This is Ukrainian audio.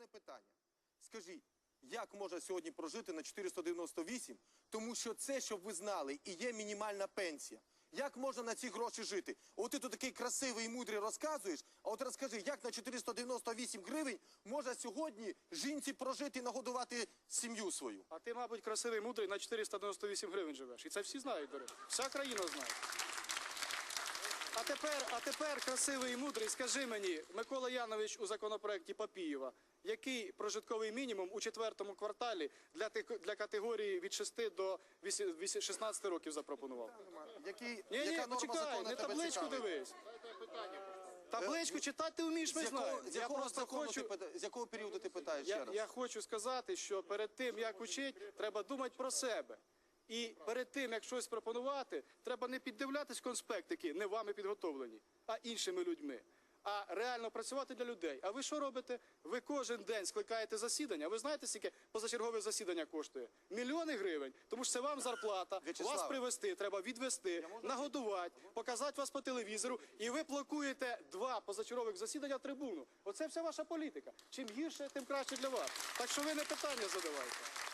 мене питання. Скажіть, як можна сьогодні прожити на 498, тому що це, щоб ви знали, і є мінімальна пенсія. Як можна на ці гроші жити? От ти тут такий красивий і мудрий розказуєш, а от розкажи, як на 498 гривень можна сьогодні жінці прожити і нагодувати сім'ю свою? А ти, мабуть, красивий, мудрий на 498 гривень живеш. І це всі знають, до речі. Вся країна знає. А тепер, а тепер, красивий і мудрий, скажи мені, Микола Янович у законопроекті Папієва, який прожитковий мінімум у четвертому кварталі для, тих- для категорії від 6 до 8 8 16 років запропонував? Який, Ні, ні, яка норма почекай, закону не тебе табличку цікавить? дивись. Табличку читати ти вмієш, ми З якого, знаємо. з Я якого просто закону хочу... ти пита- з якого періоду ти питаєш ще Я, раз? я хочу сказати, що перед тим, як учить, треба думати про себе. І перед тим, як щось пропонувати, треба не піддивлятись конспектики, не вами підготовлені, а іншими людьми. А реально працювати для людей. А ви що робите? Ви кожен день скликаєте засідання. Ви знаєте, скільки позачергове засідання коштує? Мільйони гривень. Тому що це вам зарплата. В'ячеслав. Вас привезти, треба відвести, нагодувати, показати вас по телевізору. І ви блокуєте два позачергових засідання трибуну. Оце вся ваша політика. Чим гірше, тим краще для вас. Так що ви не питання задавайте.